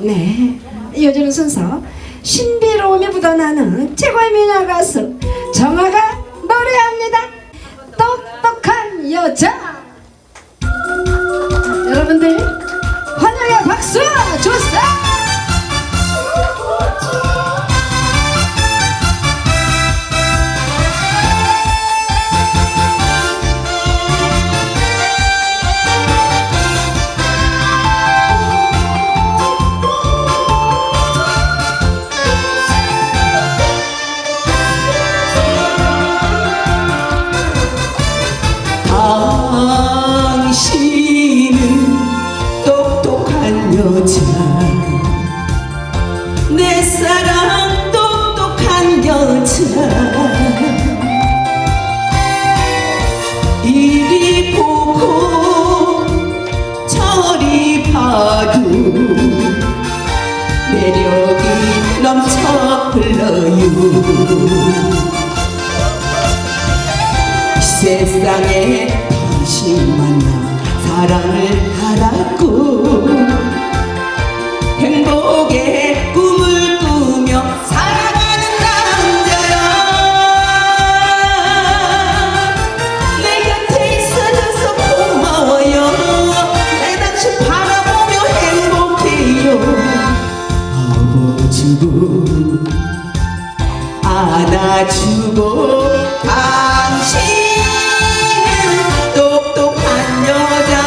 네, 요즘 순서. 신비로움이 묻어나는 최고의 미녀 가수 정아가 봐도 매력이 넘쳐 흘러요. 이 세상에 당신 만나 사랑을 알았고 아버지고 안아주고 당신은 똑똑한 여자.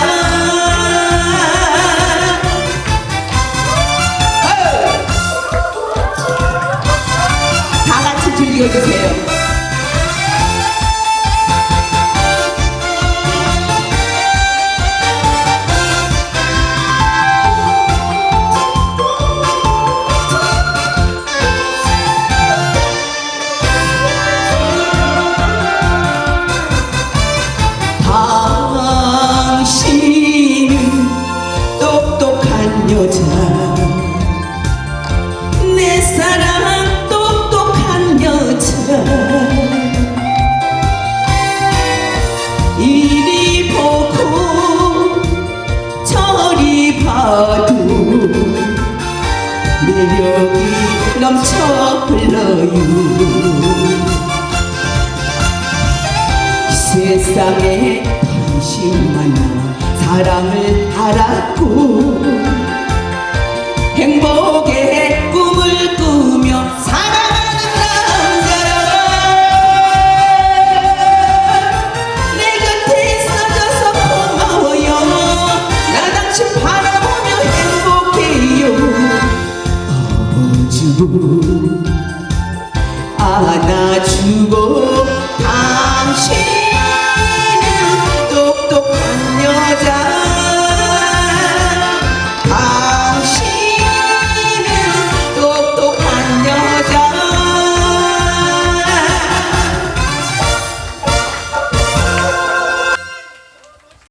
다 같이 즐겨주세요 여자 내 사랑 똑똑한 여자 이리 보고 저리 봐도 매력이 넘쳐 흘러요. 이 세상에 당신 만나 사랑을 알았고 행복의 꿈을 꾸며 살아가는 남자야 내 곁에 있어줘서 고마워요. 나 당신 바라보며 행복해요. 아버지고 안아주